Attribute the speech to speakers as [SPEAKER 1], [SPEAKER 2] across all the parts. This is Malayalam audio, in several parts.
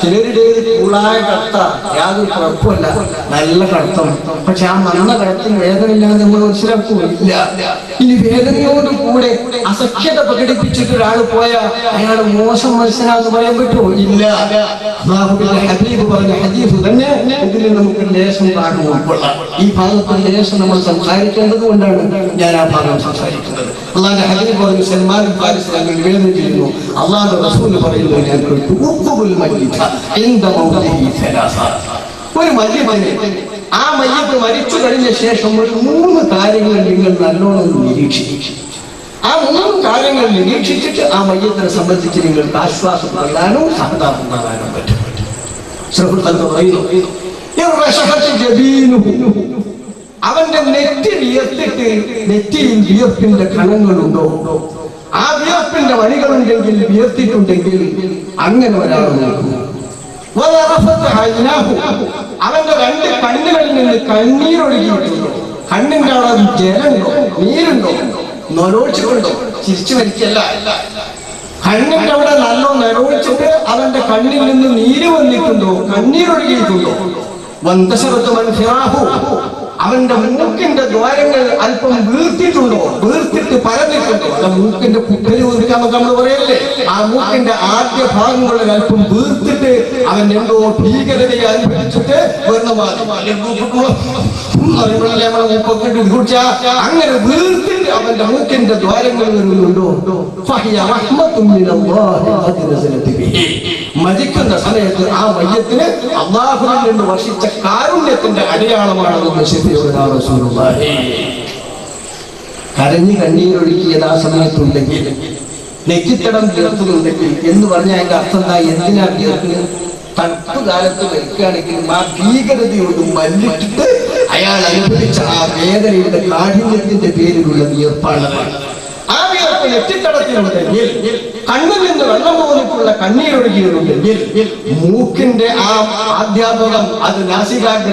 [SPEAKER 1] ചിലരുടേത് കൂളായ കടത്ത യാതൊരു കുഴപ്പമില്ല നല്ല കടത്തം പക്ഷെ ആ നല്ല കടത്തിന് വേദനയില്ലാതെ നമ്മൾ മനസ്സിലാക്കുമില്ല ഇനി വേദനയോട് കൂടെ അസഖ്യത പ്രകടിപ്പിച്ചിട്ട് ഒരാൾ പോയ അയാൾ മോശം മനുഷ്യനാന്ന് പറയാൻ പറ്റുമോ? ഇല്ല. ഹബീബ് പറഞ്ഞ ഹദീഫ് തന്നെ ഇതിൽ നമുക്ക് ലേശം ഭാഗം ഉൾക്കൊള്ളാം ഈ ഭാഗത്ത് ലേശം നമ്മൾ സംസാരിക്കേണ്ടത് കൊണ്ടാണ് ഞാൻ ആ ഭാഗം സംസാരിക്കുന്നത്. അള്ളാന്റെ ഹബീബ് പറഞ്ഞു സൽമാൻ ഫാരിസ് ഞങ്ങൾ നിവേദനം ചെയ്യുന്നു. അള്ളാഹുന്റെ റസൂൽ പറയുന്നു ഞാൻ കേട്ടു ഒരു മയ്യത്തിന് ആ മയ്യത്ത് മരിച്ചു കഴിഞ്ഞ ശേഷം ഒരു മൂന്ന് കാര്യങ്ങൾ നിങ്ങൾ നല്ലോണം നിരീക്ഷിക്കും. ആ മൂന്ന് കാര്യങ്ങൾ നിരീക്ഷിച്ചിട്ട് ആ മയ്യത്തിനെ സംബന്ധിച്ച് നിങ്ങൾക്ക് ആശ്വാസം നൽകാനോ സഹതാപം നൽകാനോ പറ്റും. പറയുന്നു. അവന്റെ നെറ്റി വിയർത്തിട്ട് നെറ്റിയിൽ വിയർപ്പിന്റെ കണങ്ങളുണ്ടോ? ആ വിയർപ്പിന്റെ വഴികളുണ്ടെങ്കിൽ വിയർത്തിട്ടുണ്ടെങ്കിൽ അങ്ങനെ ഒരാൾ. അവന്റെ രണ്ട് കണ്ണുകളിൽ നിന്ന് കണ്ണീരൊഴുകിയിട്ടുണ്ടോ കണ്ണിന്റെ അവിടെ ജലമുണ്ടോ? നീരുണ്ടോ? നൊലോച്ചിട്ടുണ്ടോ ചിരിച്ചു മരിക്കല്ല കണ്ണിന്റെ അവിടെ നല്ല നിറവിച്ചിട്ട് അവന്റെ കണ്ണിൽ നിന്ന് നീര് വന്നിട്ടുണ്ടോ? കണ്ണീരൊഴുകിയിട്ടുണ്ടോ? വന്തശരത്ത് മനുഷ്യരാഹു അവന്റെ മൂക്കിന്റെ ദ്വാരങ്ങൾ അല്പം വീർത്തിട്ടുണ്ടോ വീർത്തിട്ട് അത് മൂക്കിന്റെ കുത്തരി ഒതുക്കാന്നൊക്കെ നമ്മൾ പറയല്ലേ? ആ മൂക്കിന്റെ ആദ്യ ഭാഗങ്ങളിൽ അല്പം വീർത്തിട്ട് അവൻ എന്തോ ഭീകരതയെ അനുഭവിച്ചിട്ട് അങ്ങനെ വീർത്തിട്ട് അവന്റെ മൂക്കിന്റെ ദ്വാരങ്ങൾ വരുന്നുണ്ടോ. മരിക്കുന്ന സമയത്ത് ആ മയ്യത്തിന് അള്ളാഹുവിൽ നിന്ന് വർഷിച്ച കാരുണ്യത്തിന്റെ അടയാളമാണെന്ന് ശരിയോട് റസൂലുള്ളാഹി. കരഞ്ഞു കണ്ണീരൊഴുക്കിയത് യഥാസമയത്തുണ്ടെങ്കിൽ സമയത്തുണ്ടെങ്കിൽ നെറ്റിത്തടം തീർത്തുന്നുണ്ടെങ്കിൽ എന്ന് പറഞ്ഞാൽ അതിന്റെ അർത്ഥം എന്താ? എന്തിനാ തീർക്കുന്നത്? തണുപ്പ് കാലത്ത് വരികയാണെങ്കിലും ആ ഭീകരതയോട് മല്ലിട്ടിട്ട് അയാൾ അനുഭവിച്ച ആ വേദനയുടെ കാഠിന്യത്തിന്റെ പേരിലുള്ള വിയർപ്പാണ്. ആ വിയർപ്പ് നെറ്റിത്തടത്തിലുണ്ടെങ്കിൽ കണ്ണിൽ നിന്ന് വെള്ളം പോന്നിട്ടുള്ള കണ്ണീരൊഴുകിയിട്ടുണ്ടെങ്കിൽ മൂക്കിന്റെ ആ ആധ്യാപകം അത് നാസികാഗ്ര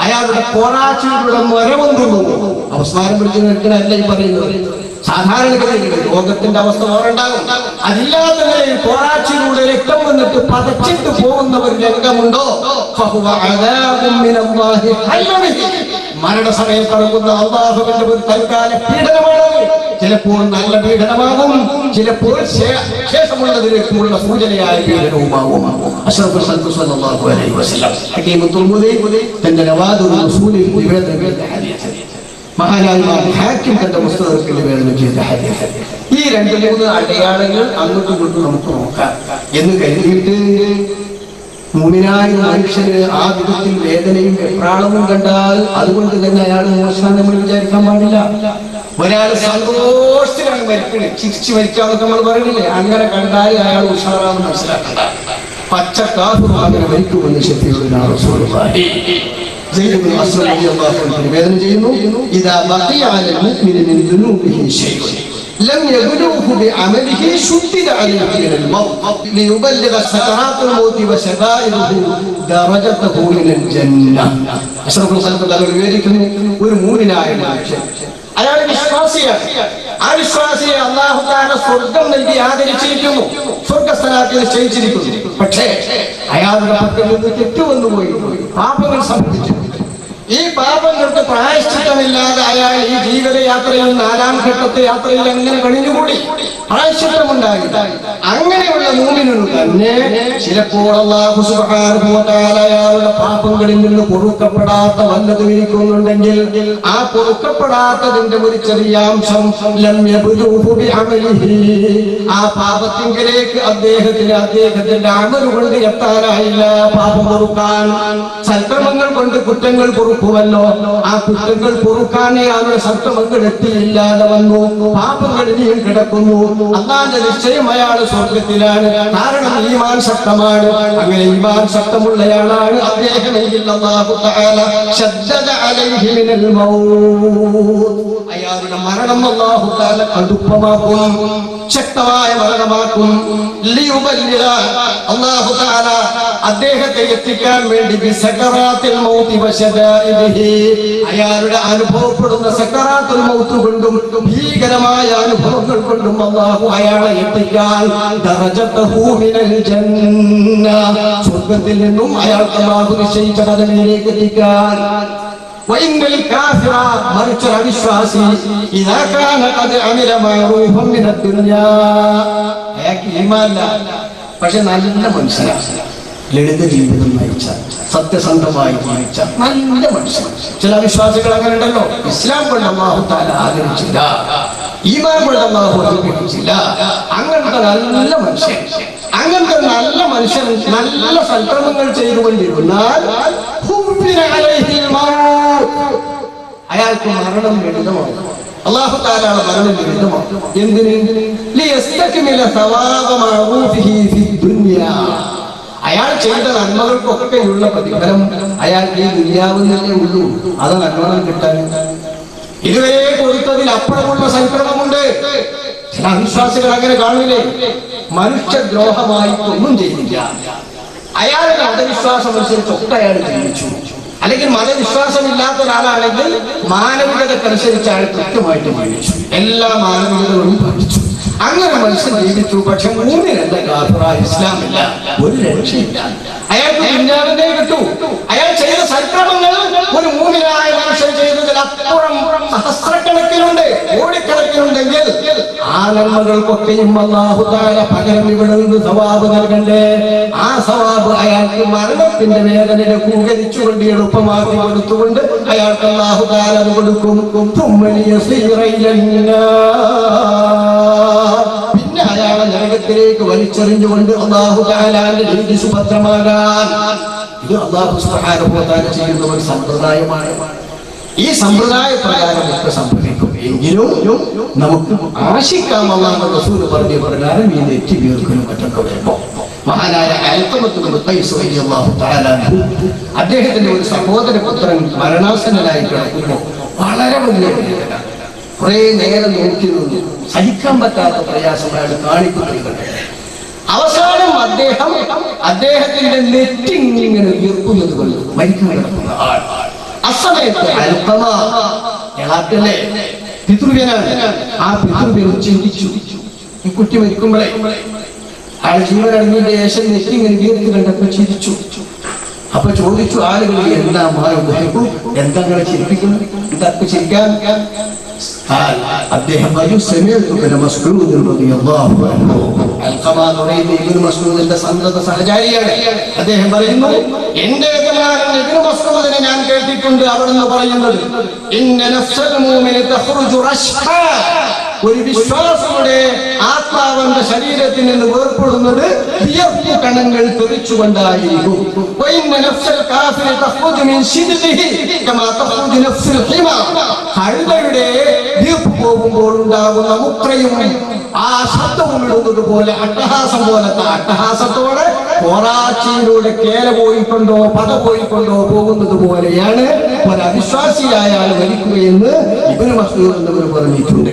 [SPEAKER 1] അയാളുടെ പോരാച്ചിയുടെ മരമൊന്നുള്ളൂ അവസാനം പിടിച്ചു നിൽക്കണല്ല ഈ പറയുന്നത്. സാധാരണഗതിയിൽ രോഗത്തിന്റെ അവസ്ഥ ഓറുണ്ടാകും അതില്ലാത്ത നിലയിൽ പോരാച്ചിലൂടെ രക്തം വന്നിട്ട് പതച്ചിട്ട് പോകുന്ന ഒരു രംഗമുണ്ടോ? ഫഹുവ അദാബും മിനല്ലാഹി ഹല്ലബിഹി. മരണസമയം കടക്കുന്ന അള്ളാഹുവിന്റെ ഒരു തൽക്കാല പീഡനമാണ്. ചിലപ്പോൾ നല്ല പീഡനമാകും ചിലപ്പോൾ ശേ- ശേഷമുള്ളതിലേക്കുമുള്ള സൂചനയായ പീഡനവുമാകും. തന്റെ തന്റെ പുസ്തകത്തിൽ നിവേദനം ചെയ്ത ഈ രണ്ട് മൂന്ന് അടയാളങ്ങൾ അങ്ങോട്ടും ഇങ്ങോട്ടും നമുക്ക് നോക്കാം. എന്ന് കരുതിയിട്ട് മുമിനായ മനുഷ്യന് ആ വേദനയും വെപ്രാളവും കണ്ടാൽ അതുകൊണ്ട് തന്നെ അയാൾ മോശം നമ്മൾ വിചാരിക്കാൻ പാടില്ല. ഒരാൾ സന്തോഷത്തിലാണ് മരിക്കണേ ചിരിച്ചു മരിക്കാന്നൊക്കെ നമ്മൾ പറയുന്നില്ലേ അങ്ങനെ കണ്ടാൽ അയാൾ ഉഷാറാന്ന് മനസ്സിലാക്കണ്ട പച്ച കാഫും അങ്ങനെ മരിക്കുമെന്ന് ശക്തിയോട് റസൂലുള്ളാഹി زيد بن أسلم رضي الله عنه നിവേദനം ചെയ്യുന്നു إذا بقي على المؤمن من ذنوبه شيء لم يبلغه بعمله شدد عليه من الموت ليبلغ سكرات الموت وشدائده درجته من الجنة أشرف الخلق الله വിവരിക്കുന്നു ഒരു മൂന്നിനായ മനുഷ്യൻ അയാൾ വിശ്വാസിയാണ് ആ വിശ്വാസിയെ അള്ളാഹു താല സ്വർഗം നൽകി ആദരിച്ചിരിക്കുന്നു. സ്വർഗസ്ഥനാക്കി നിശ്ചയിച്ചിരിക്കുന്നു. പക്ഷേ അയാളുടെ പക്കൽ നിന്ന് തെറ്റുവന്നുപോയി. പാപങ്ങൾ സംഭവിച്ചു. ഈ പാപങ്ങൾക്ക് പ്രായശ്ചിത്തമില്ലാതെ അയാൾ ഈ ജീവിതയാത്രയിൽ നാലാം ഘട്ടത്തെ യാത്രയിൽ അങ്ങനെ കഴിഞ്ഞുകൂടി പ്രായശ്ചിത്തമുണ്ടായി. അങ്ങനെയുള്ള മൂമിനു തന്നെ ചിലപ്പോൾ അയാളുടെ പാപങ്ങളിൽ നിന്ന് പൊറുക്കപ്പെടാത്ത വല്ലതും ഇരിക്കുന്നുണ്ടെങ്കിൽ ആ പൊറുക്കപ്പെടാത്തതിന്റെ ഒരു ചെറിയ അംശം ലം യബ്ലുഹു ബിഅമലിഹി. ആ പാപത്തിങ്കിലേക്ക് അദ്ദേഹത്തിന് അദ്ദേഹത്തിന്റെ അമലുകൊണ്ട് കൊണ്ട് എത്താനായില്ല പാപം പൊറുക്കാൻ സൽക്രമങ്ങൾ കൊണ്ട് കുറ്റങ്ങൾ പൊറുക്കാൻ പൊറുക്കുമല്ലോ ആ കുറ്റങ്ങൾ പൊറുക്കാനേ അവരുടെ ശബ്ദമങ്ങൾ എത്തിയില്ലാതെ വന്നു. പാപങ്ങൾ ഇനിയും കിടക്കുന്നു. അള്ളാന്റെ നിശ്ചയം അയാൾ സ്വർഗത്തിലാണ്. കാരണം ഈമാൻ ശക്തമാണ്. അങ്ങനെ ഈമാൻ ശക്തമുള്ളയാളാണ് അദ്ദേഹം അയാളുടെ അദ്ദേഹത്തെ എത്തിക്കാൻ വേണ്ടി അയാളുടെ അനുഭവപ്പെടുന്ന സക്കറാത്തുൽ മൗത്ത് കൊണ്ടും ഭീകരമായ അനുഭവങ്ങൾ കൊണ്ടും അള്ളാഹു അയാളെ എത്തിക്കാൻ സ്വർഗത്തിൽ നിന്നും അയാൾക്ക് അള്ളാഹു നിശ്ചയിച്ച പദവിയിലേക്ക് എത്തിക്കാൻ. പക്ഷെ നല്ല മനസ്സിലാക്കുക ലളിത ജീവിതം നയിച്ച സത്യസന്ധമായി ജീവിച്ച നല്ല മനുഷ്യൻ. ചില വിശ്വാസികൾ അങ്ങനെ ഉണ്ടല്ലോ ഇസ്ലാം കൊണ്ട് അള്ളാഹു താല ആദരിച്ചില്ല ഈമാൻ കൊണ്ട് അള്ളാഹു അനുഗ്രഹിച്ചില്ല അങ്ങനത്തെ നല്ല മനുഷ്യൻ. അങ്ങനത്തെ നല്ല മനുഷ്യൻ നല്ല സൽക്രമങ്ങൾ ചെയ്തുകൊണ്ടിരുന്നാൽ. അയാൾക്ക് മരണം ലളിതമാണ് അള്ളാഹു താലാണ് മരണം എന്തിന്? അയാൾ ചെയ്ത നന്മകൾക്കൊക്കെയുള്ള പ്രതിഫലം അയാൾക്ക് ഈ ദുര്യാവുന്നതേ ഉള്ളൂ. അത് നന്മകൾ കിട്ടാൻ. ഇതുവരെ കൊടുത്തതിൽ അപ്പുറമുള്ള സംക്രമമുണ്ട് ചില അവിശ്വാസികൾ അങ്ങനെ കാണില്ലേ? മനുഷ്യദ്രോഹമായി ഒന്നും ചെയ്തില്ല. അയാളുടെ മതവിശ്വാസം അനുസരിച്ചൊക്കെ അയാൾ ജീവിച്ചു. അല്ലെങ്കിൽ മതവിശ്വാസമില്ലാത്ത ഒരാളാണെങ്കിൽ മാനവികതക്കനുസരിച്ച് അയാൾ കൃത്യമായിട്ട് ജീവിച്ചു. എല്ലാ മാനവികതകളും പഠിച്ചു അങ്ങനെ മനുഷ്യൻ ജീവിച്ചു പക്ഷെ മൂന്നിനല്ല കാഫിറ ഇസ്ലാമില്ല. ഒരു രക്ഷയില്ല. അയാൾക്ക് ദുന്യാവിനെ കിട്ടു. അയാൾ ചെയ്ത സൽക്രമങ്ങൾ ഒരു മൂന്നിനായ മനുഷ്യൻ ചെയ്തതിൽ അപ്പുറം സഹസ്രക്കണക്കിനുണ്ട് കോടിക്കണക്കിനുണ്ടെങ്കിൽ ആ നന്മകൾക്കൊക്കെയും അള്ളാഹു താല പകരം ഇവിടെ നിന്ന് സവാബ് നൽകണ്ടേ? ആ സവാബ് അയാൾക്ക് മരണത്തിന്റെ വേദനയെ കൂകരിച്ചുകൊണ്ട് എളുപ്പമാക്കി കൊടുത്തുകൊണ്ട് അയാൾക്ക് അള്ളാഹു താല അത് കൊടുക്കും. തുമ്മലിയ പിന്നെ അയാളെ നരകത്തിലേക്ക് വലിച്ചെറിഞ്ഞുകൊണ്ട് അള്ളാഹു താലാന്റെ രീതി സുഭദ്രമാകാൻ. ഇത് അള്ളാഹു തആല ചെയ്യുന്ന ഒരു സമ്പ്രദായമാണ്. ഈ സമ്പ്രദായ പ്രകാരം ഒക്കെ സംഭവിക്കും. എങ്കിലും നമുക്ക് ആശിക്കാം അള്ളാഹു റസൂൽ പറഞ്ഞ പ്രകാരം ഈ നെറ്റി വീർക്കലും മറ്റൊക്കെ വരുമ്പോ മഹാനായ അദ്ദേഹത്തിന്റെ ഒരു സഹോദര പുത്രൻ മരണാസന്നനായി കിടക്കുമ്പോൾ വളരെ വലിയ കുറെ നേരം നോക്കി നിന്നു സഹിക്കാൻ പറ്റാത്ത പ്രയാസമാണ് കാണിക്കുന്നത് അവസാനം അദ്ദേഹം അദ്ദേഹത്തിന്റെ നെറ്റിങ്ങനെ ഉയർക്കുന്നത് കൊണ്ട് മരിക്കാൻ കിടക്കുന്ന ആൾ. അസമയത്ത് അല്പമാ പിതൃവ്യനാണ്. ആ പിതൃവ്യം ചിന്തിച്ചു. ഈ കുട്ടി മരിക്കുമ്പോഴേ അയാൾ ജീവനടങ്ങിയ ശേഷം നെറ്റിങ്ങനെ ഉയർത്തി കണ്ടപ്പോ ചിരിച്ചു. അപ്പൊ ചോദിച്ചു ആളുകൾ എന്താ മാറും എന്താ ചിരിപ്പിക്കുന്നു എന്താ ചിരിക്കാൻ? അദ്ദേഹം പറഞ്ഞു സമയത്തുപ്പിന് മസ്കൂദിൽ റളിയല്ലാഹു അൻഹു. അൽഖമാദറി ഇബ്നു മസ്കൂദിന്റെ സന്തത സഹചാരിയാണ്. അദ്ദേഹം പറയുന്നു എന്റെ യജമാനൻ ഇബ്നു മസ്കൂദിനെ ഞാൻ കേട്ടിട്ടുണ്ട് അവിടുന്ന് പറയുന്നു ഇന്ന നഫ്സൽ മുഅ്മിനു തഖ്റുജു റഷ്ഹാ ഒരു വിശ്വാസിയുടെ ആത്മാവന്റെ ശരീരത്തിൽ നിന്ന് വേർപ്പെടുന്നത് വിയർപ്പ് കണങ്ങൾ തെറിച്ചുകൊണ്ടായിരിക്കും. കഴുതയുടെ ഉണ്ടാകുന്ന മുക്രയും ആ ശബ്ദവും ഇടുന്നത് പോലെ അട്ടഹാസം പോലത്തെ അട്ടഹാസത്തോടെ പോറാച്ചിയിലൂടെ കേല പോയിക്കൊണ്ടോ പത പോയിക്കൊണ്ടോ പോകുന്നത് പോലെയാണ്. ഒരു അവിശ്വാസിയായ ആൾ വലിക്കുകയെന്ന് ഇവന് മസൂർ എന്നവർ പറഞ്ഞിട്ടുണ്ട്.